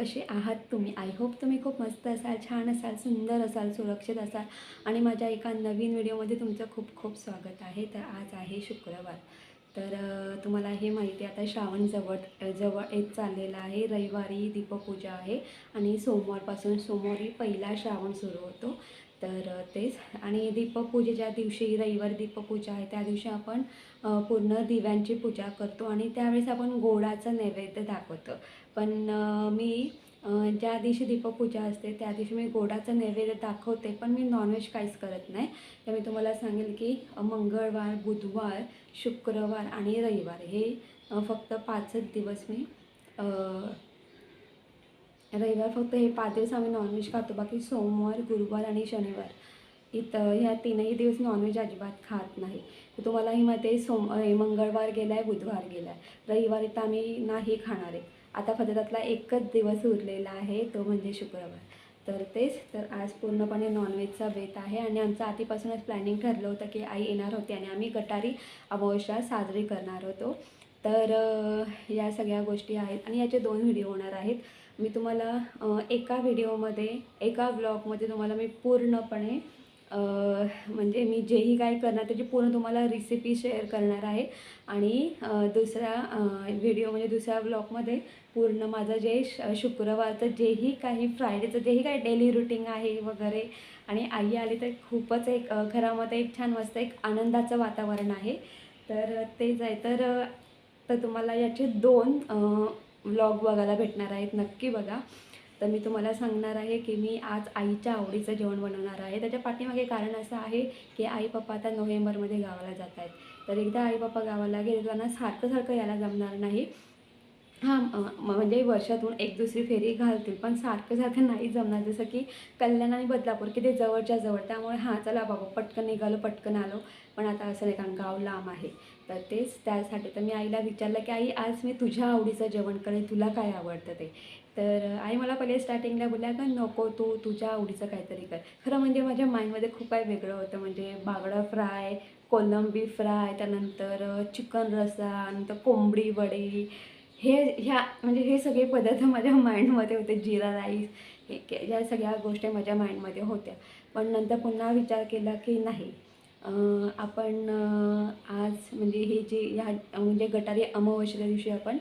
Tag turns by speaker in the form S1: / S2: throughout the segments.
S1: कसे आहात तुम्ही? आय होप तुम्ही खूप मस्त असाल छान असाल सुंदर असाल सुरक्षित असाल आणि माझ्या एका नवीन व्हिडिओमध्ये तुमचं खूप खूप स्वागत आहे. तर आज आहे शुक्रवार. तर तुम्हाला हे माहिती आहे आता श्रावण जवळ जवळ येत चाललेला आहे. रविवारी दीपपूजा आहे आणि सोमवारपासून सोमवारी पहिला श्रावण सुरू होतो. तर तेच. आणि दीपपूजेच्या दिवशी रविवारी दीपपूजा आहे त्या दिवशी आपण पूर्ण दिव्यांची पूजा करतो आणि त्यावेळेस आपण गोडाचं नैवेद्य दाखवतो. पण मी ज्या दिवशी दीपपूजा असते त्या दिवशी मी गोडाचं नैवेद्य दाखवते पण मी नॉनव्हेज काहीच करत नाही. तर मी तुम्हाला सांगेल की मंगळवार बुधवार शुक्रवार आणि रविवार हे फक्त पाचच दिवस मी रविवार फक्त हे पाच दिवस आम्ही नॉनव्हेज खातो. बाकी सोमवार गुरुवार आणि शनिवार. इथं ह्या तीनही दिवस नॉनव्हेज अजिबात खात नाही. तुम्हालाही माहिती आहे सोम मंगळवार गेला आहे बुधवार गेला आहे रविवार इथं आम्ही नाही खाणार आहे. आता फक्त त्यातला एकच दिवस उरलेला आहे तो म्हणजे शुक्रवार. तर तेच तर आज पूर्णपणे नॉनव्हेजचा बेत आहे आणि आमचं आधीपासूनच प्लॅनिंग ठरलं होतं की आई येणार होती आणि आम्ही गटारी अमावस्या साजरी करणार होतो. तर या सगळ्या गोष्टी आहेत आणि याचे दोन व्हिडिओ होणार आहेत. मी तुम्हाला एका व्हिडिओमध्ये एका ब्लॉगमध्ये तुम्हाला मी पूर्णपणे म्हणजे मी जेही काय करणार त्याची पूर्ण तुम्हाला रेसिपी शेअर करणार आहे. आणि दुसरा दुसऱ्या व्हिडिओ म्हणजे दुसऱ्या व्लॉगमध्ये पूर्ण माझं जे श शुक्रवारचं जेही काही फ्रायडेचं जेही काही डेली रुटीन आहे वगैरे. आणि आई आली तर खूपच एक घरामध्ये एक छान मस्त एक आनंदाचं वातावरण आहे. तर तेच आहे तर तर तुम्हाला याचे दोन व्लॉग बघायला भेटणार आहेत. नक्की बघा. तर मी तुम्हाला सांगणार आहे की मी आज आईच्या आवडीचं जेवण बनवणार आहे. त्याच्या पाठीमागे कारण असं आहे की आई पप्पा आता नोव्हेंबरमध्ये गावाला जात आहेत. तर एकदा आई पप्पा गावाला गेले त्यांना सारखं सारखं यायला जमणार नाही. हां म्हणजे वर्षातून एक दुसरी फेरी घालतील पण सारखं सारखं नाही जमणार. जसं की कल्याण आणि बदलापूर की ते जवळच्या जवळ त्यामुळे हां चला बाबा पटकन निघालो पटकन आलो. पण आता असं नाही कारण गाव लांब आहे. तर तेच त्यासाठी तर मी आईला विचारलं की आई आज मी तुझ्या आवडीचं जेवण करेन तुला काय आवडतं ते? तर आई मला पहिले स्टार्टिंगला बोलल्या का नको तू तुझ्या आवडीचं काहीतरी कर. खरं म्हणजे माझ्या माइंडमध्ये खूप काही वेगळं होतं. म्हणजे बागडा फ्राय कोलंबी फ्राय त्यानंतर चिकन रस्सा नंतर कोंबडी वडी. हे ह्या म्हणजे हे सगळे पदार्थ माझ्या माइंडमध्ये होते. जिरा राईस हे ह्या सगळ्या गोष्टी माझ्या माइंडमध्ये होत्या. पण नंतर पुन्हा विचार केला की नाही. आपण आज म्हणजे हे जे ह्या म्हणजे गटारी अमावस्येच्या दिवशी आपण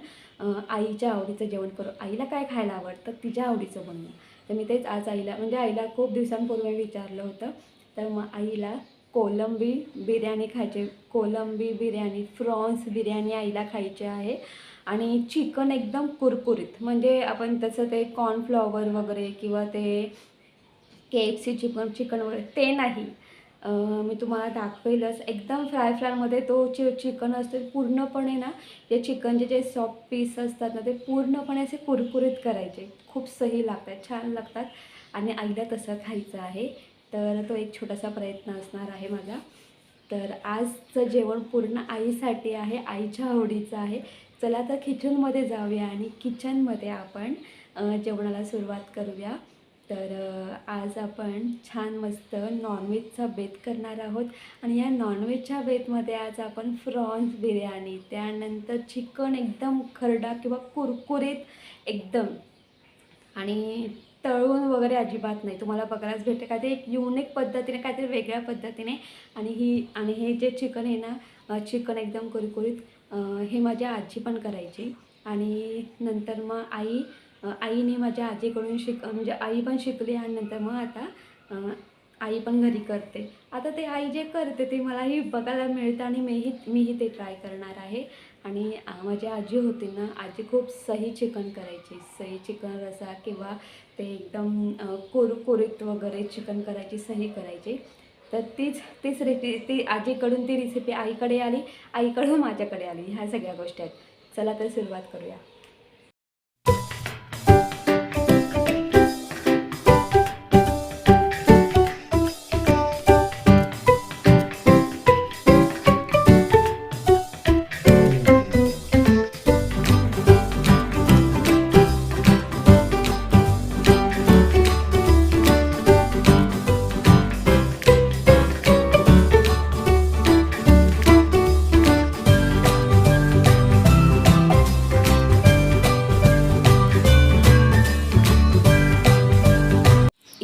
S1: आईच्या आवडीचं जेवण करू. आईला काय खायला आवडतं? तिच्या आवडीचं बनवू. तर मी तेच आज आईला म्हणजे आईला खूप दिवसांपूर्वी विचारलं होतं. तर मग आईला कोलंबी बिर्याणी खायचे कोलंबी बिर्याणी फ्रॉन्स बिर्याणी आईला खायची आहे. आणि चिकन एकदम कुरकुरीत. म्हणजे आपण तसं ते कॉर्नफ्लॉवर वगैरे किंवा ते K F C chicken chicken वगैरे ते नाही. मी तुम्हाला दाखवेलच. एकदम फ्राय फ्रायमध्ये तो चि चिकन असतो पूर्णपणे ना जे चिकनचे जे सॉफ्ट पीस असतात ना ते पूर्णपणे असे कुरकुरीत करायचे. खूप सही लागतात छान लागतात. आणि आईला तसं खायचं आहे. तर तो एक छोटासा प्रयत्न असणार आहे माझा. तर आजचं जेवण पूर्ण आईसाठी आहे आईच्या आवडीचं आहे. चला तर किचनमध्ये जाऊया आणि किचनमध्ये आपण जेवणाला सुरुवात करूया. तर आज आपण छान मस्त नॉनव्हेजचा बेत करणार आहोत. आणि या नॉनव्हेजच्या बेतमध्ये आज आपण फ्रॉन्स बिर्याणी त्यानंतर चिकन एकदम खरडा किंवा कुरकुरीत एकदम. आणि तळून वगैरे अजिबात नाही. तुम्हाला बघायलाच भेटते. काहीतरी एक युनिक पद्धतीने काहीतरी वेगळ्या पद्धतीने. आणि ही आणि हे जे चिकन आहे ना चिकन एकदम कुरकुरीत हे माझी आजी पण करायची. आणि नंतर मग आई आईने माझ्या आजीकडून शिक म्हणजे आई पण शिकली आणि नंतर मग आता आई पण घरी करते. आता ते आई जे करते ते मलाही बघायला मिळतं आणि मीही मीही ते ट्राय करणार आहे. आणि माझी आजी होती ना आजी खूप सही चिकन करायची. सही चिकन रसा किंवा ते एकदम कोर कोरीत वगैरे चिकन करायची सही करायची. तर तीच तीच रेपि ती आजीकडून ती रेसिपी आईकडे आली आईकडून माझ्याकडे आली. ह्या सगळ्या गोष्टी आहेत. चला तर सुरुवात करूया.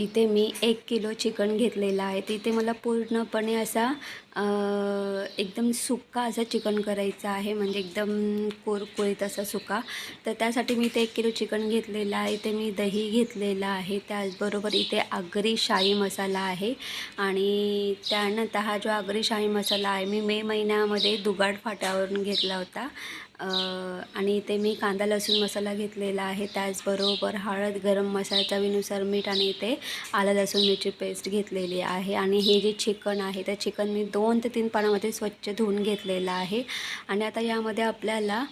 S1: इथे मी एक किलो चिकन घेतलेलं आहे. तिथे मला पूर्णपणे असा एकदम सुका असा चिकन करायचा आहे. म्हणजे एकदम कुरकुरीत असा सुका. तर त्यासाठी मी ते एक किलो चिकन घेतलेलं आहे. इथे मी दही घेतलेलं आहे. त्याचबरोबर इथे आगरी शाही मसाला आहे. आणि त्यानंतर हा जो आगरी शाही मसाला आहे मी मे महिन्यामध्ये दुगाड फाट्यावरून घेतला होता. आणि इथे मी कांदा लसूण मसाला घेतलेला आहे. त्याचबरोबर हळद गरम मसाला चवीनुसार मीठ आणि इथे आलं लसूण मिरची पेस्ट घेतलेली आहे. आणि हे जे चिकन आहे त्या चिकन मी दोन ते तीन पाण्यामध्ये स्वच्छ धुवून घेतलेलं आहे. आणि आता यामध्ये आपल्याला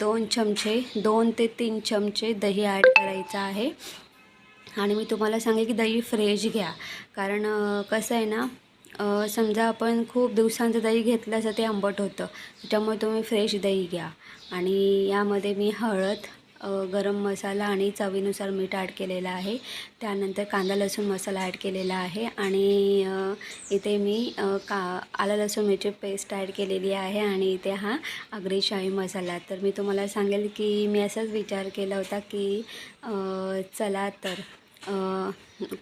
S1: दोन चमचे दोन ते तीन चमचे दही ॲड करायचं आहे. आणि मी तुम्हाला सांगेन की दही फ्रेश घ्या. कारण कसं आहे ना समजा आपण खूप दिवसांचं दही घेतलं असं ते आंबट होतं. त्याच्यामुळे तुम्ही फ्रेश दही घ्या. आणि यामध्ये मी हळद गरम मसाला आणि चवीनुसार मीठ ॲड केलेलं आहे. त्यानंतर कांदा लसूण मसाला ॲड केलेला आहे. आणि इथे मी का आलं लसूण मिरची पेस्ट ॲड केलेली आहे. आणि इथे हा आगरी शाही मसाला. तर मी तुम्हाला सांगेल की मी असाच विचार केला होता की चला तर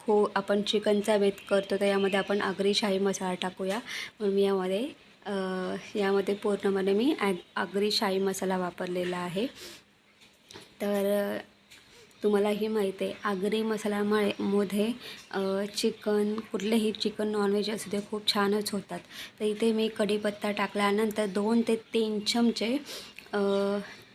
S1: खो आपण चिकनचा बेत करतो तर यामध्ये आपण आगरी शाही मसाला टाकूया. म्हणून मी यामध्ये यामध्ये पूर्णपणे मी ॲग आगरी शाही मसाला वापरलेला आहे. तर तुम्हाला ही माहीत आहे आगरी मसाल्यामुळे मध्ये चिकन कुठलेही चिकन नॉनव्हेज असू दे खूप छानच होतात. तर इथे मी कढीपत्ता टाकल्यानंतर दोन ते तीन चमचे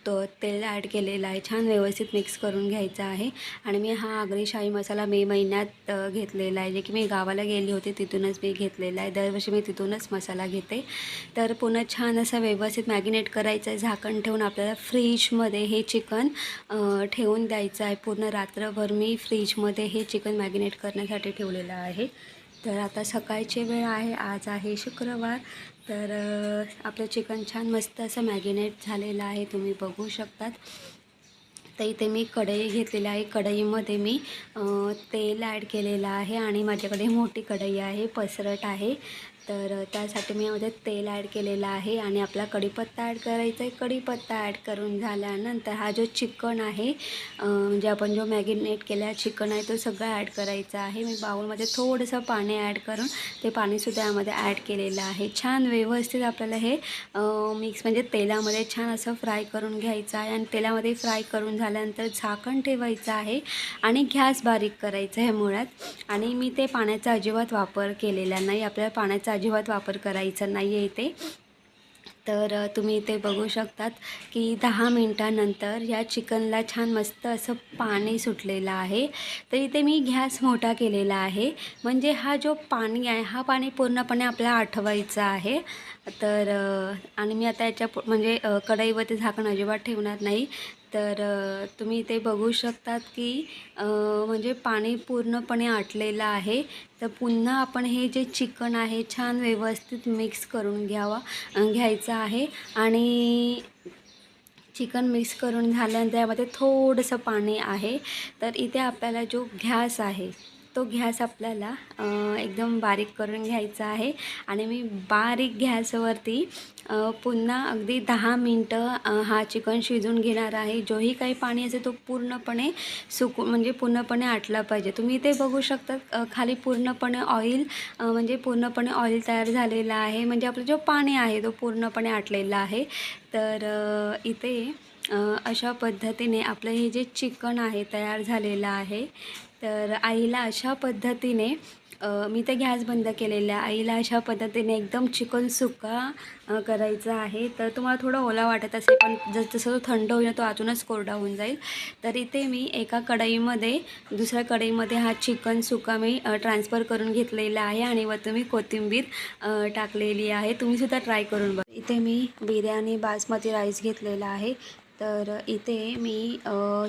S1: तो तेल ॲड केलेलं आहे. छान व्यवस्थित मिक्स करून घ्यायचं आहे. आणि मी हा आगरी शाही मसाला मे महिन्यात घेतलेला आहे. जे की मी गावाला गेली होती तिथूनच मी घेतलेला आहे. दरवर्षी मी तिथूनच मसाला घेते. तर पुन्हा छान असं व्यवस्थित मॅगिनेट करायचं आहे. झाकण ठेवून आपल्याला फ्रीजमध्ये हे चिकन ठेवून द्यायचं आहे. पूर्ण रात्रभर मी फ्रीजमध्ये हे चिकन मॅगिनेट करण्यासाठी ठेवलेलं आहे. तर आता सकाळची वेळ आहे. आज आहे शुक्रवार. तर आपलं चिकन छान मस्त असं मॅगिनेट झालेलं आहे तुम्ही बघू शकतात. तर इथे मी कढई घेतलेली आहे. कढईमध्ये मी तेल ॲड केलेलं आहे आणि माझ्याकडे मोठी कढई आहे पसरट आहे. तर त्यासाठी मी यामध्ये तेल ॲड केलेलं आहे आणि आपला कढीपत्ता ॲड करायचा आहे. कढीपत्ता ॲड करून झाल्यानंतर हा जो चिकन आहे म्हणजे आपण जो मॅगिनेट केला चिकन आहे तो सगळा ॲड करायचा आहे. मी बाउलमध्ये थोडंसं पाणी ॲड करून ते पाणीसुद्धा यामध्ये ॲड केलेलं आहे. छान व्यवस्थित आपल्याला हे मिक्स म्हणजे तेलामध्ये छान असं फ्राय करून घ्यायचं आहे आणि तेलामध्ये फ्राय करून झाल्यानंतर झाकण ठेवायचं आहे आणि गॅस बारीक करायचं आहे मुळात. आणि मी ते पाण्याचा अजिबात वापर केलेला नाही. आपल्याला पाण्याचा अजिबात वापर करायचा नाही आहे इथे. तर तुम्ही इथे बघू शकतात की दहा मिनटानंतर या चिकनला छान मस्त असं पाणी सुटलेलं आहे. तर इथे मी गॅस मोठा केलेला आहे. म्हणजे हा जो पाणी आहे हा पाणी पूर्णपणे आपल्याला आठवायचा आहे. तर आणि मी आता याच्या म्हणजे कढईवरती झाकण अजिबात ठेवणार नाही. तर तुम्ही इथे बघू शकतात की म्हणजे पाणी पूर्णपणे आटलेलं आहे. तर पुन्हा आपण हे जे चिकन आहे छान व्यवस्थित मिक्स करून घ्यावा घ्यायचं आहे. आणि चिकन मिक्स करून झाल्यानंतर यामध्ये थोडंसं पाणी आहे. तर इथे आपल्याला जो घॅस आहे तो घॅस आपल्याला एकदम बारीक करून घ्यायचा आहे. आणि मी बारीक गॅसवरती पुन्हा अगदी दहा मिनटं हा चिकन शिजून घेणार आहे. जोही काही पाणी असेल तो पूर्णपणे सुकू म्हणजे पूर्णपणे आटला पाहिजे. तुम्ही ते बघू शकता खाली पूर्णपणे ऑइल म्हणजे पूर्णपणे ऑइल तयार झालेलं आहे. म्हणजे आपलं जो पाणी आहे तो पूर्णपणे आटलेला आहे. तर इथे अशा पद्धतीने आपलं हे जे चिकन आहे तयार झालेलं आहे तर आईला अशा पद्धतीने मी तर गॅस बंद केलेला आहे. आईला अशा पद्धतीने एकदम चिकन सुका करायचं करायचा आहे. तर तुम्हाला थोडं ओला वाटत असेल पण जस जसं तो थंड होईल तो आतूनच कोरडा होऊन जाईल. तर इथे मी एका कढईमध्ये दुसऱ्या कढईमध्ये हा चिकन सुका मी ट्रान्सफर करून घेतलेला आहे आणि व तुम्ही कोथिंबीर टाकलेली आहे. तुम्हीसुद्धा ट्राय करून बघा. इथे मी बिर्याणी बासमती राईस घेतलेला आहे. तर इथे मी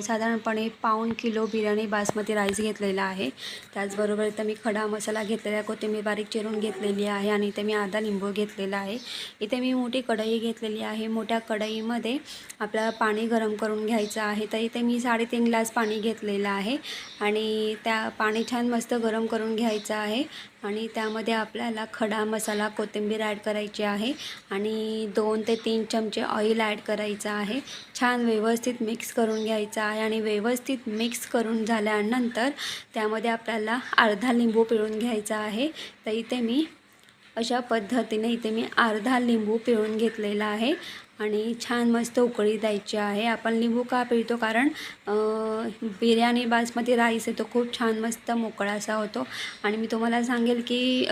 S1: साधारणपणे पाऊण किलो बिर्याणी बासमती राईस घेतलेला आहे. त्याचबरोबर इथं मी खडा मसाला घेतलेला आहे कोथिंबीर बारीक चिरून घेतलेली आहे आणि इथे मी आधा लिंबू घेतलेला आहे. इथे मी मोठी कढई घेतलेली आहे. मोठ्या कढईमध्ये आपल्याला पाणी गरम करून घ्यायचं आहे. तर इथे मी साडेतीन ग्लास पाणी घेतलेलं आहे आणि त्या पाणी छान मस्त गरम करून घ्यायचं आहे. आणि त्यामध्ये आपल्याला खडा मसाला कोथिंबीर ॲड करायची आहे आणि दोन ते तीन चमचे ऑइल ॲड करायचं आहे. छान व्यवस्थित मिक्स करून घ्यायचा आहे आणि व्यवस्थित मिक्स करून झाल्यानंतर त्यामध्ये आपल्याला अर्धा लिंबू पिळून घ्यायचा आहे. तर इथे मी अशा पद्धतीने इथे मी अर्धा लिंबू पिळून घेतलेला आहे. आणि छान मस्त उकळी द्यायची आहे. आपण लिंबू का पिळतो? कारण बिर्याणी बासमती राईस आहे तो खूप छान मस्त मोकळा असा होतो. आणि मी तुम्हाला सांगेल की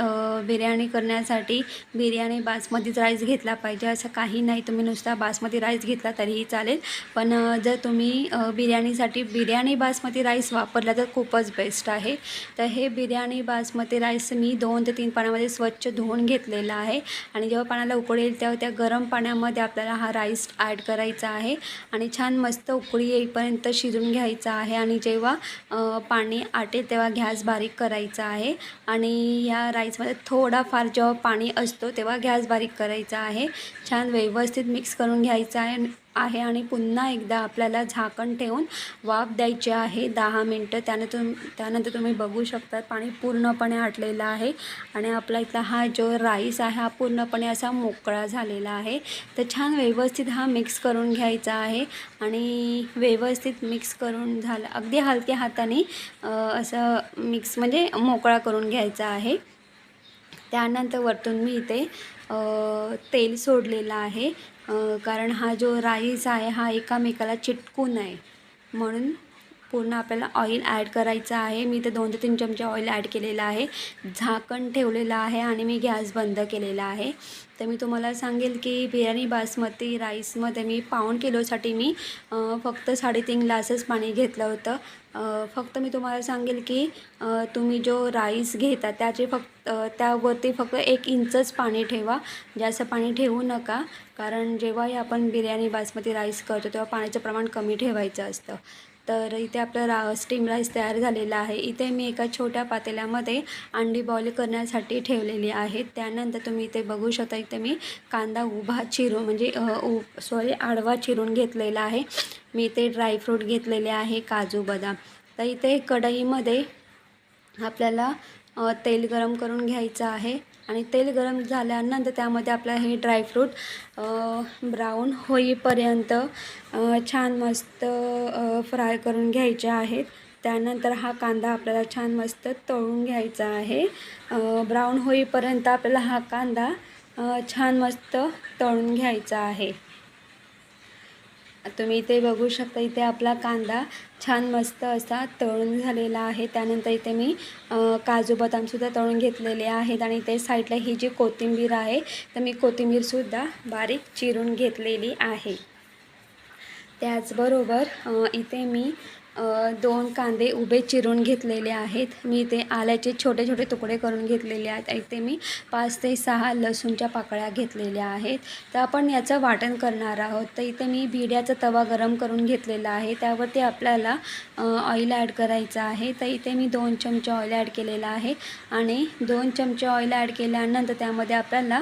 S1: बिर्याणी करण्यासाठी बिर्याणी बासमतीच राईस घेतला पाहिजे. असं काही नाही तुम्ही नुसता बासमती राईस घेतला तरीही चालेल. पण जर तुम्ही बिर्याणीसाठी बिर्याणी बासमती राईस वापरला तर खूपच बेस्ट आहे. तर हे बिर्याणी बासमती राईस मी दोन ते तीन पाण्यामध्ये स्वच्छ धुवून घेतलेला आहे. आणि जेव्हा पाण्याला उकळेल तेव्हा त्या गरम पाण्यामध्ये आपल्याला हा राईस ॲड करायचा आहे. आणि छान मस्त उकळी येईपर्यंत शिजून घ्यायचा आहे. आणि जेव्हा पाणी आटेल तेव्हा गॅस बारीक करायचा आहे. आणि ह्या राईसमध्ये थोडाफार जेव्हा पाणी असतो तेव्हा गॅस बारीक करायचा आहे. छान व्यवस्थित मिक्स करून घ्यायचा आहे. आहे आणि पुन्हा एकदा आपल्याला झाकण ठेवून वाफ द्यायची आहे. दहा मिनटं त्याने तुम त्यानंतर तुम्ही बघू शकता पाणी पूर्णपणे आटलेलं आहे आणि आपला इथला हा जो राईस आहे हा पूर्णपणे असा मोकळा झालेला आहे. तर छान व्यवस्थित हा मिक्स करून घ्यायचा आहे आणि व्यवस्थित मिक्स करून झालं अगदी हलक्या हाताने असं मिक्स म्हणजे मोकळा करून घ्यायचा आहे. त्यानंतर वरतून मी इथे तेल सोडलेलं आहे. कारण हा जो राईस आहे हा एकामेकाला चिटकून आहे म्हणून पूर्ण आपल्याला ऑइल ॲड करायचं आहे. मी ते दोन ते तीन चमचे ऑइल ॲड केलेलं आहे. झाकण ठेवलेलं आहे आणि मी गॅस बंद केलेला आहे. तर मी तुम्हाला सांगेल की बिर्याणी बासमती राईसमध्ये मी पाऊण किलोसाठी मी फक्त साडेतीन ग्लासच पाणी घेतलं होतं. फक्त मी तुम्हाला सांगेल की तुम्ही जो राईस घेता त्याचे फक्त त्यावरती फक्त एक इंचच पाणी ठेवा. जास्त पाणी ठेवू नका. कारण जेव्हाही आपण बिर्याणी बासमती राईस करतो तेव्हा पाण्याचं प्रमाण कमी ठेवायचं असतं. तर इथे आपलं रा स्टीम राईस तयार झालेला आहे. इथे मी एका छोट्या पातेल्यामध्ये अंडी बॉईल करण्यासाठी ठेवलेली आहेत. त्यानंतर तुम्ही इथे बघू शकता इथे मी कांदा उभा चिरून म्हणजे सॉरी आडवा चिरून घेतलेला आहे. मी इथे ड्रायफ्रूट घेतलेले आहे काजू बदाम. तर इथे कढईमध्ये आपल्याला तेल गरम करून घ्यायचं आहे. आणि तेल गरम झाल्यानंतर त्यामध्ये आपला हे ड्रायफ्रूट ब्राऊन होईपर्यंत छान मस्त फ्राय करून घ्यायचे आहेत. त्यानंतर हा कांदा आपल्याला छान मस्त तळून घ्यायचा आहे. ब्राऊन होईपर्यंत आपल्याला हा कांदा छान मस्त तळून घ्यायचा आहे. तुम्ही इथे बघू शकता इथे आपला कांदा छान मस्त असा तळून झालेला आहे. त्यानंतर इथे मी काजू बदामसुद्धा तळून घेतलेले आहेत आणि इथे साईडला ही जी कोथिंबीर आहे तर मी कोथिंबीरसुद्धा बारीक चिरून घेतलेली आहे. त्याचबरोबर इथे मी दोन कांदे उभे चिरून घेतलेले आहेत. मी ते आल्याचे छोटे छोटे तुकडे करून घेतलेले आहेत. इथे मी पाच ते सहा लसूणच्या पाकळ्या घेतलेल्या आहेत. तर आपण याचं वाटण करणार आहोत. तर इथे मी भिड्याचा तवा गरम करून घेतलेला आहे. त्यावरती आपल्याला ऑइल ॲड करायचं आहे. तर इथे मी दोन चमचे ऑइल ॲड केलेलं आहे आणि दोन चमचे ऑइल ॲड केल्यानंतर त्यामध्ये आपल्याला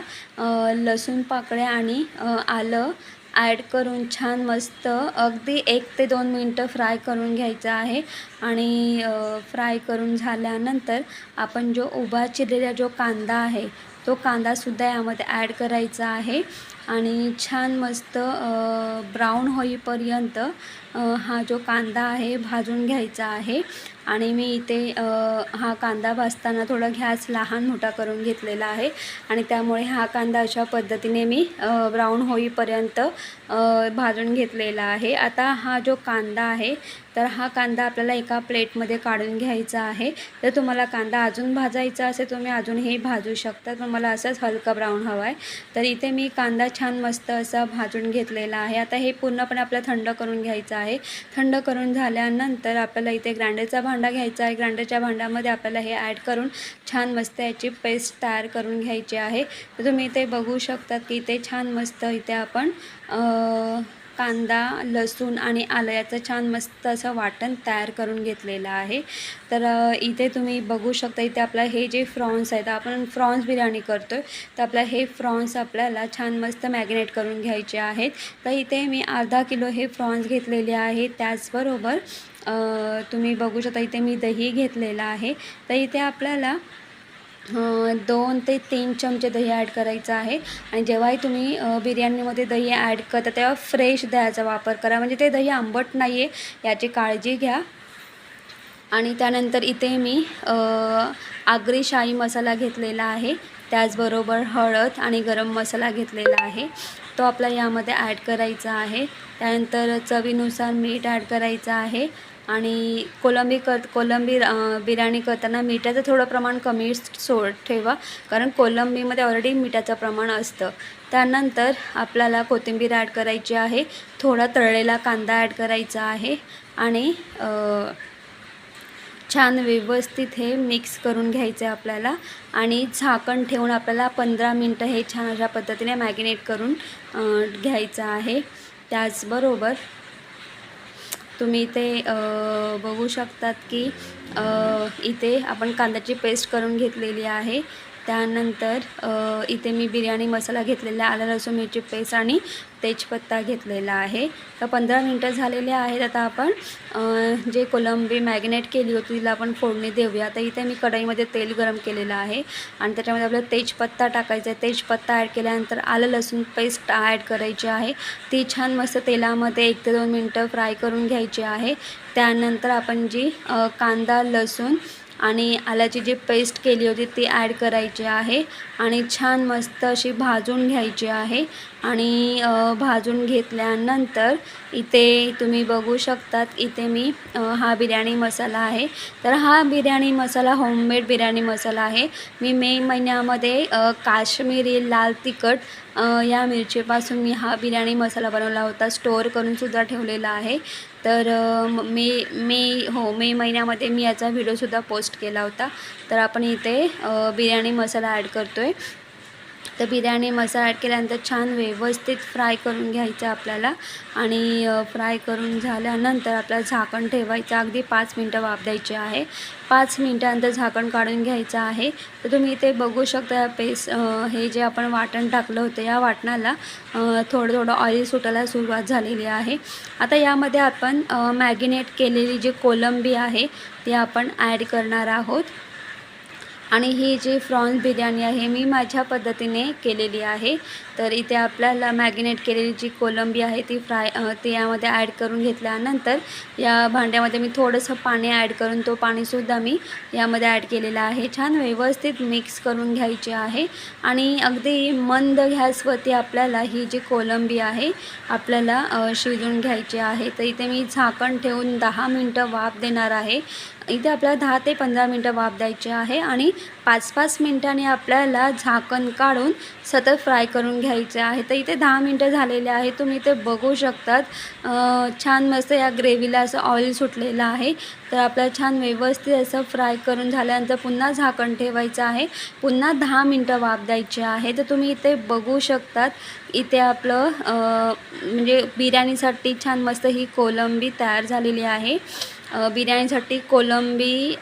S1: लसूण पाकळ्या आणि आलं ॲड करून छान मस्त अगदी एक ते दोन मिनटं फ्राय करून घ्यायचं आहे. आणि फ्राय करून झाल्यानंतर आपण जो उभा चिरलेला जो कांदा आहे तो कांदासुद्धा यामध्ये ॲड करायचा आहे. आणि छान मस्त ब्राऊन होईपर्यंत हा जो कांदा आहे भाजून घ्यायचा आहे. आणि मी इथे हा कांदा भाजताना थोडा घ्यास लहान मोठा करून घेतलेला आहे. आणि त्यामुळे हा कांदा अशा पद्धतीने मी ब्राऊन होईपर्यंत भाजून घेतलेला आहे. आता हा जो कांदा आहे तर हा कांदा आपल्याला एका प्लेटमध्ये काढून घ्यायचा आहे. जर तुम्हाला कांदा अजून भाजायचा असेल तुम्ही अजूनही भाजू शकता. पण मला असंच हलका ब्राऊन हवा आहे तर इथे मी कांदा छान मस्त असा भाजून घेतलेला आहे. आता हे पूर्णपणे आपल्याला थंड करून घ्यायचं आहे. थंड करून झाल्यानंतर आपल्याला इथे ग्राइंडरचा भांडा घ्यायचा आहे. ग्राइंडरच्या भांड्यामध्ये आपल्याला हे ॲड करून छान मस्त याची पेस्ट तयार करून घ्यायची आहे. तर तुम्ही इथे बघू शकता की इथे छान मस्त इथे आपण कांदा लसूण आणि आलं याचं छान मस्त असं वाटण तयार करून घेतलेलं आहे. तर इथे तुम्ही बघू शकता इथे आपलं हे जे फ्रॉन्स आहेत आपण फ्रॉन्स बिर्याणी करतो तर आपलं हे फ्रॉन्स आपल्याला छान मस्त मॅग्नेट करून घ्यायचे आहेत. तर इथे मी अर्धा किलो हे फ्रॉन्स घेतलेले आहे त्याचबरोबर तुम्ही बघू शकता इथे मी दही घेतलेलं आहे. तर इथे आपल्याला दोन ते तीन चमचे दही ॲड करायचं आहे. आणि जेव्हाही तुम्ही बिर्याणीमध्ये दही ॲड करता तेव्हा फ्रेश दह्याचा वापर करा. म्हणजे ते दही आंबट नाही आहे याची काळजी घ्या. आणि त्यानंतर इथे मी आगरी शाही मसाला घेतलेला आहे. त्याचबरोबर हळद आणि गरम मसाला घेतलेला आहे. तो आपला यामध्ये ॲड करायचा आहे. त्यानंतर चवीनुसार मीठ ॲड करायचं आहे. आणि कोलंबी कर कोलंबी बिर्याणी करताना मिठाचं थोडं प्रमाण कमी सोड ठेवा. कारण कोलंबीमध्ये ऑलरेडी मिठाचं प्रमाण असतं. त्यानंतर आपल्याला कोथिंबीर ॲड करायची आहे. थोडा तळलेला कांदा ॲड करायचा आहे. आणि छान व्यवस्थित हे मिक्स करून घ्यायचं आहे आपल्याला. आणि झाकण ठेवून आपल्याला पंधरा मिनटं हे छान अशा पद्धतीने मॅगिनेट करून घ्यायचं आहे. त्याचबरोबर तुम्ही इथे बघू शकतात की इथे आपण कांद्याची पेस्ट करून घेतलेली आहे. त्यानंतर इथे मी बिर्याणी मसाला घेतलेला आलं लसूण मिरची पेस्ट आणि तेजपत्ता घेतलेला आहे. तर पंधरा मिनटं झालेले आहेत आता आपण. जे कोलंबी मॅग्नेट केली होती तिला आपण फोडणी देऊया. तर इथे मी कढईमध्ये तेल गरम केलेलं आहे आणि त्याच्यामध्ये आपल्याला तेजपत्ता टाकायचा आहे. तेजपत्ता ॲड केल्यानंतर आलं लसूण पेस्ट ॲड करायची आहे. ती छान मस्त तेलामध्ये एक ते दोन मिनटं फ्राय करून घ्यायची आहे. त्यानंतर आपण जी कांदा लसूण आणि आल्याची जी पेस्ट केली होती ती ॲड करायची आहे आणि छान मस्त अशी भाजून घ्यायची आहे. आणि भाजून घेतल्यानंतर इथे तुम्ही बघू शकतात इथे मी हा बिर्याणी मसाला आहे. तर हा बिर्याणी मसाला होममेड बिर्याणी मसाला आहे. मी मे महिन्यामध्ये काश्मीरी लाल तिखट या मिरचीपासून मी हा बिर्याणी मसाला बनवला होता. स्टोअर करूनसुद्धा ठेवलेला आहे. तर मे मे हो मे महिन्यामध्ये मी याचा व्हिडिओसुद्धा पोस्ट केला होता. तर आपण इथे बिर्याणी मसाला ॲड करतो आहे तर बिर्याणी मसाला ॲड केल्यानंतर छान व्यवस्थित फ्राय करून घ्यायचं आपल्याला. आणि फ्राय करून झाल्यानंतर आपल्याला झाकण ठेवायचं. अगदी पाच मिनटं वाफ द्यायची आहे. पाच मिनटानंतर झाकण काढून घ्यायचं आहे. तर तुम्ही इथे बघू शकता पेस्ट हे जे आपण वाटण टाकलं होतं या वाटणाला थोडं थोडं ऑइल सुटायला सुरुवात झालेली आहे. आता यामध्ये आपण मॅगिनेट केलेली जी कोलंबी आहे ती आपण ॲड करणार आहोत. आणि ही जी फ्रॉन्स बिर्याणी आहे मी माझ्या पद्धतीने केलेली आहे. तर इथे आपल्याला मॅगिनेट केलेली जी कोलंबी आहे ती फ्राय ती यामध्ये ॲड करून घेतल्यानंतर या भांड्यामध्ये मी थोडंसं पाणी ॲड करून तो पाणीसुद्धा मी यामध्ये ॲड केलेलं आहे. छान व्यवस्थित मिक्स करून घ्यायची आहे. आणि अगदी मंद गॅसवरती आपल्याला ही जी कोलंबी आहे आपल्याला शिजून शिजवून घ्यायची आहे. तर इथे मी झाकण ठेवून दहा मिनटं वाफ देणार आहे. इथे आपल्याला दहा ते पंधरा मिनटं वाफ द्यायची आहे आणि पाच पाच मिनटांनी आपल्याला झाकण काढून सतत फ्राय करून घ्यायचे आहे. तर इथे दहा मिनटं झालेले आहे. तुम्ही इथे बघू शकतात. छान मस्त या ग्रेव्हीला असं ऑइल सुटलेलं आहे. तर आपल्याला छान व्यवस्थित असं फ्राय करून झाल्यानंतर पुन्हा झाकण ठेवायचं आहे. पुन्हा दहा मिनटं वाफ द्यायची आहे. तर तुम्ही इथे बघू शकतात. इथे आपलं म्हणजे बिर्याणीसाठी छान मस्त ही कोलंबी तयार झालेली आहे. बिर्याणीसाठी कोलंबी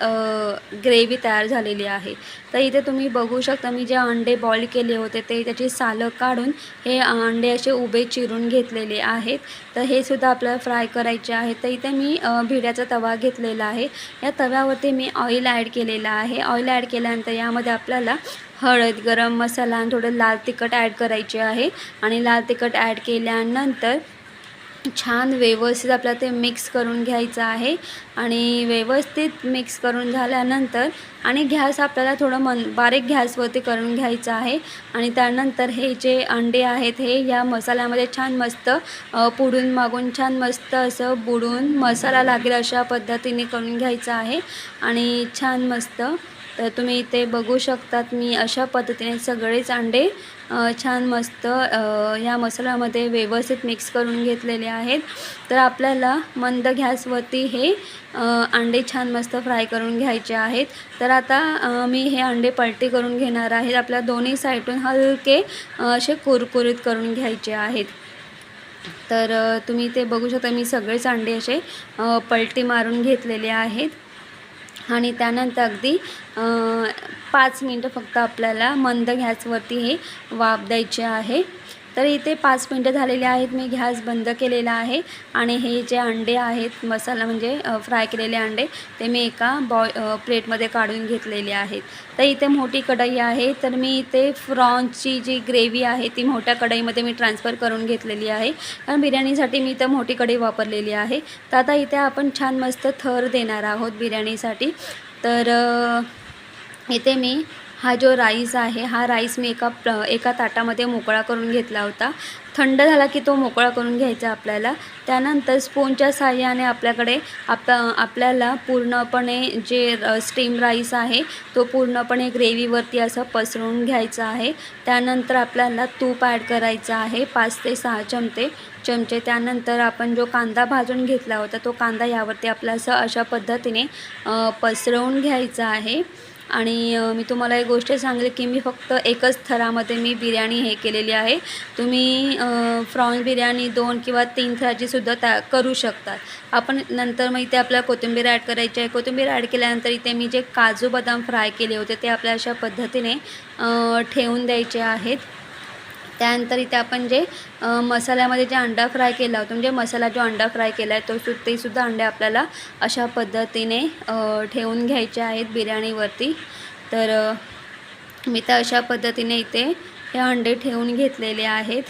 S1: ग्रेव्ही तयार झालेली आहे. तर इथे तुम्ही बघू शकता मी जे अंडे बॉईल केले होते ते त्याची सालं काढून हे अंडे असे उभे चिरून घेतलेले आहेत. तर हे सुद्धा आपल्याला फ्राय करायचे आहे तर इथे मी भिड्याचा तवा घेतलेला आहे. या तव्यावरती मी ऑइल ॲड केलेलं आहे. ऑइल ॲड केल्यानंतर यामध्ये आपल्याला हळद गरम मसाला आणि थोडं लाल तिखट ॲड करायचे आहे. आणि लाल तिखट ॲड केल्यानंतर छान व्यवस्थित आपल्याला ते मिक्स करून घ्यायचं आहे. आणि व्यवस्थित मिक्स करून झाल्यानंतर आणि गॅस आपल्याला थोडं मन बारीक गॅसवरती करून घ्यायचं आहे. आणि त्यानंतर हे जे अंडे आहेत हे या मसाल्यामध्ये छान मस्त पुडून पुढून मागून छान मस्त असं बुडून मसाला लागेल अशा पद्धतीने करून घ्यायचं आहे. आणि छान मस्त तर तुम्ही इथे बघू शकतात मी अशा पद्धतीने सगळेच अंडे छान मस्त ह्या या मसाल्यामध्ये व्यवस्थित मिक्स करून घेतलेले आहेत. तर आपल्याला मंद गॅसवरती हे अंडे छान मस्त फ्राय करून घ्यायचे आहेत. तर आता मी हे अंडे पलटी करून घेणार आहेत आपल्या दोन्ही साईडून हलके असे कुरकुरीत करून घ्यायचे आहेत. तर तुम्ही ते बघू शकता मी सगळेच अंडे असे पलटी मारून घेतलेले आहेत. आणि त्यानंतर अगदी पाच मिनटं फक्त आपल्याला मंद गॅसवरती हे वाफ द्यायचे आहे. तर इथे पाच मिनटं झालेले आहेत. मी गॅस बंद केलेला आहे आणि हे जे अंडे आहेत मसाला म्हणजे फ्राय केलेले अंडे ते मी एका बॉय प्लेटमध्ये काढून घेतलेले आहेत. तर इथे मोठी कढई आहे. तर मी इथे फ्रॉन्सची जी ग्रेव्ही आहे ती मोठ्या कढईमध्ये मी ट्रान्सफर करून घेतलेली आहे. कारण बिर्याणीसाठी मी इथं मोठी कढई वापरलेली आहे. तर आता इथे आपण छान मस्त थर देणार आहोत बिर्याणीसाठी. तर इथे मी हा जो राईस आहे हा राईस मी एका एका ताटामध्ये मोकळा करून घेतला होता. थंड झाला की तो मोकळा करून घ्यायचा आपल्याला. त्यानंतर स्पूनच्या सहाय्याने आपल्याकडे आप आपल्याला पूर्णपणे जे स्टीम राईस आहे तो पूर्णपणे ग्रेव्हीवरती असं पसरून घ्यायचा आहे. त्यानंतर आपल्याला तूप ॲड करायचं आहे पाच ते सहा चमचे चमचे. त्यानंतर आपण जो कांदा भाजून घेतला होता तो कांदा यावरती आपल्या असं अशा पद्धतीने पसरवून घ्यायचा आहे. आणि मी तुम्हाला एक गोष्ट सांगेल की मी फक्त एकच थरामध्ये मी बिर्याणी हे केलेली आहे. तुम्ही फ्रॉन्स बिर्याणी दोन किंवा तीन थराची सुद्धा त्या करू शकतात आपण नंतर मग इथे आपल्याला कोथिंबीर ॲड करायची आहे. कोथिंबीर ॲड केल्यानंतर इथे मी जे काजू बदाम फ्राय केले होते ते आपल्या अशा पद्धतीने ठेवून द्यायचे आहेत. त्यानंतर इथे आपण जे मसाल्यामध्ये जे अंडा फ्राय केला होता म्हणजे मसाला जो अंडा फ्राय केला आहे तो सु तेसुद्धा अंडे आपल्याला अशा पद्धतीने ठेवून घ्यायचे आहेत बिर्याणीवरती. तर मी तर अशा पद्धतीने इथे हे अंडे ठेवून घेतलेले आहेत.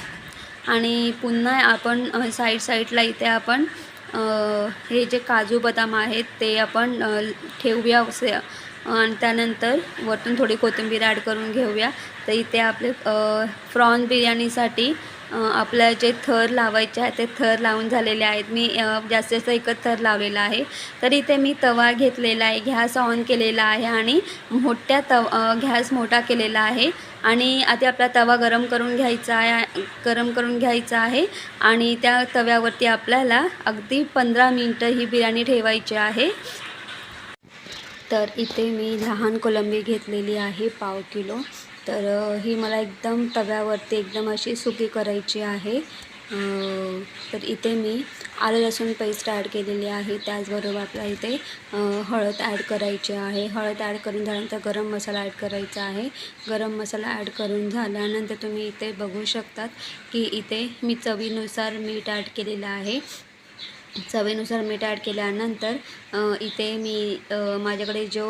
S1: आणि पुन्हा आपण साईड साईडला इथे आपण हे जे काजू बदाम आहेत ते आपण ठेवूया आणि त्यानंतर वरतून थोडी कोथिंबीर ॲड करून घेऊया. तर इथे आपले प्रॉन बिर्याणीसाठी आपल्या जे थर लावायचे आहे ते थर लावून झालेले आहेत. मी जास्तीत जास्त एकच थर लावलेला आहे. तर इथे मी तवा घेतलेला आहे गॅस ऑन केलेला आहे आणि मोठ्या तव गॅस मोठा केलेला आहे. आणि आधी आपला तवा गरम करून घ्यायचा आहे गरम करून घ्यायचा आहे. आणि त्या तव्यावरती आपल्याला अगदी पंधरा मिनटं ही बिर्याणी ठेवायची आहे. तर इथे मी लहान कोलंबी घेतलेली आहे पाव किलो. तर ही मला एकदम तव्यावरती एकदम अशी सुकी करायची आहे. तर इथे मी आलं लसूण पेस्ट ॲड केलेली आहे. त्याचबरोबर आपल्या इथे हळद ॲड करायची आहे. हळद ॲड करून झाल्यानंतर गरम मसाला ॲड करायचा आहे. गरम मसाला ॲड करून झाल्यानंतर तुम्ही इथे बघू शकतात की इथे मी चवीनुसार मीठ ॲड केलेलं आहे. चवीनुसार मीठ ॲड केल्यानंतर इथे मी माझ्याकडे जो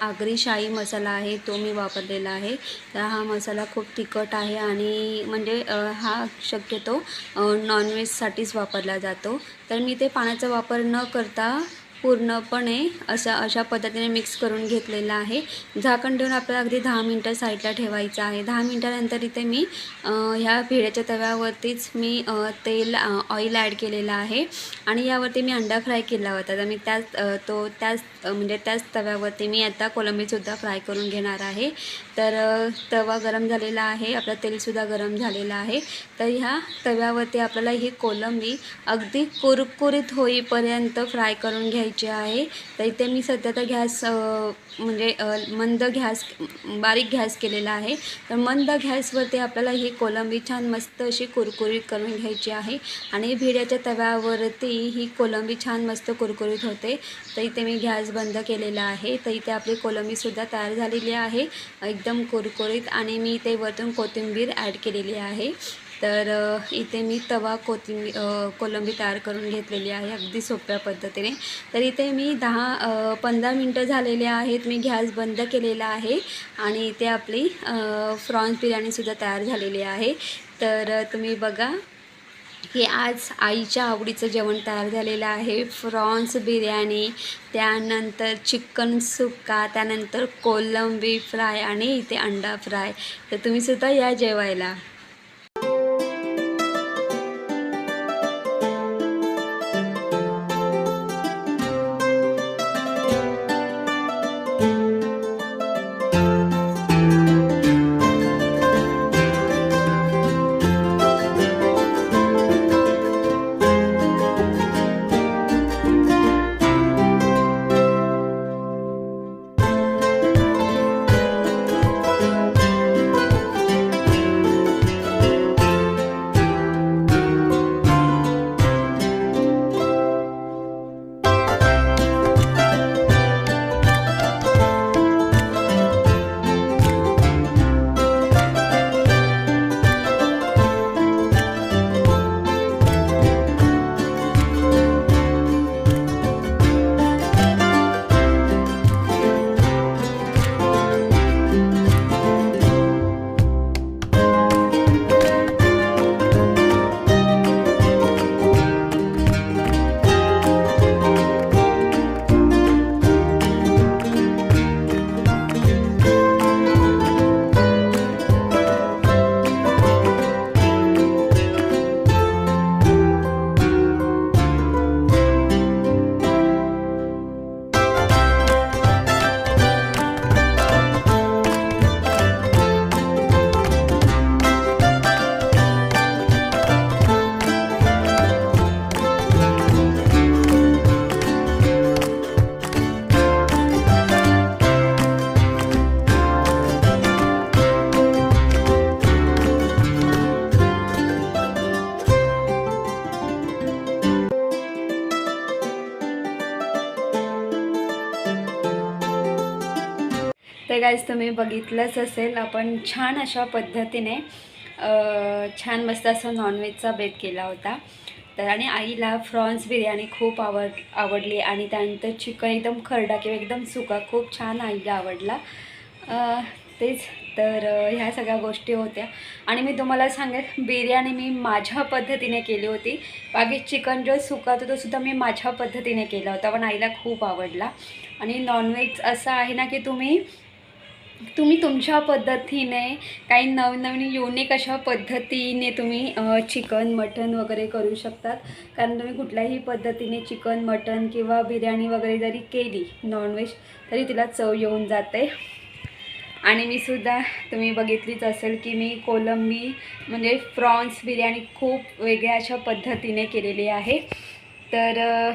S1: आगरी शाही मसाला आहे तो मी वापरलेला आहे. तर हा मसाला खूप तिखट आहे आणि म्हणजे हा शक्यतो नॉनव्हेजसाठीच वापरला जातो. तर मी ते पाण्याचा वापर न करता पूर्णपणे असा अशा पद्धतीने मिक्स करून घेतलेला आहे. झाकण ठेवून आपल्याला अगदी दहा मिनटं साईडला ठेवायचं आहे. दहा मिनटानंतर इथे मी ह्या भिड्याच्या तव्यावरतीच मी तेल ऑइल ॲड केलेलं आहे. आणि यावरती मी अंडा फ्राय केला होता. तर मी त्याच तो त्याच म्हणजे त्याच तव्यावरती मी आता कोलंबीसुद्धा फ्राय करून घेणार आहे. तर तवा गरम झालेला आहे. आपलं तेलसुद्धा गरम झालेलं आहे. तर ह्या तव्यावरती आपल्याला ही कोलंबी अगदी कुरकुरीत होईपर्यंत फ्राय करून घ्यायची आहे. तर इथे मी सध्या तर गॅस म्हणजे मंद गॅस बारीक गॅस केलेला आहे. तर मंद गॅसवरती आपल्याला ही कोलंबी छान मस्त अशी कुरकुरीत करून घ्यायची आहे. आणि भिड्याच्या तव्यावरती ही कोलंबी छान मस्त कुरकुरीत होते. तर इथे मी गॅस बंद केलेला आहे. तर इथे आपली कोलंबीसुद्धा तयार झालेली आहे. एकदम कुरकुरीत. आणि मी इथे वरतून कोथिंबीर ॲड केलेली आहे. तर इथे मी तवा कोथिंबी कोलंबी तयार करून घेतलेली आहे अगदी सोप्या पद्धतीने. तर इथे मी दहा पंधरा मिनटं झालेले आहेत. मी गॅस बंद केलेला आहे आणि इथे आपली फ्रॉन्स बिर्याणीसुद्धा तयार झालेली आहे. तर तुम्ही बघा की आज आईच्या आवडीचं जेवण तयार झालेलं आहे. फ्रॉन्स बिर्याणी त्यानंतर चिकन सुक्का त्यानंतर कोलंबी फ्राय आणि इथे अंडा फ्राय. तर तुम्हीसुद्धा या जेवायला. तुम्ही बघितलंच असेल. आपण छान अशा पद्धतीने छान मस्त असं नॉनव्हेजचा बेत केला होता. तर आणि आईला फ्रॉन्स बिर्याणी खूप आवड आवडली आणि त्यानंतर चिकन एकदम खरडा किंवा एकदम सुका खूप छान आईला आवडला. तेच तर ह्या सगळ्या गोष्टी होत्या. आणि मी तुम्हाला सांगेल बिर्याणी मी माझ्या पद्धतीने केली होती. बाकी चिकन जो सुका होता तोसुद्धा मी माझ्या पद्धतीने केला होता पण आईला खूप आवडला. आणि नॉनव्हेज असं आहे ना की तुम्ही तुम्ही तुमच्या पद्धतीने काही नवनवीन युनिक अशा पद्धतीने तुम्ही चिकन मटन वगैरे करू शकतात. कारण तुम्ही कुठल्याही पद्धतीने चिकन मटन किंवा बिर्याणी वगैरे जरी केली नॉनव्हेज तरी तिला चव येऊन जाते. आणि मी सुद्धा तुम्ही बघितलीच असेल की मी कोलंबी म्हणजे प्रॉन्स बिर्याणी खूप वेगळ्या अशा पद्धतीने केलेली आहे. तर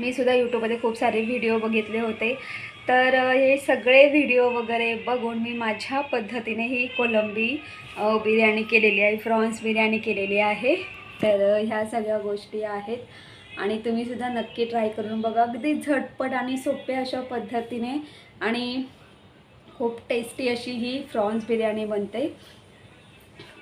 S1: मी सुद्धा यूट्यूबमध्ये खूप सारे व्हिडिओ बघितले होते. तर हे सगळे व्हिडिओ वगैरे बघून मी माझ्या पद्धतीने ही कोलंबी बिर्याणी केलेली आहे प्रॉन्स बिर्याणी केलेली आहे. तर ह्या सगळ्या गोष्टी आहेत. आणि तुम्हीसुद्धा नक्की ट्राय करून बघा. अगदी झटपट आणि सोप्या अशा पद्धतीने आणि खूप टेस्टी अशी ही प्रॉन्स बिर्याणी बनते.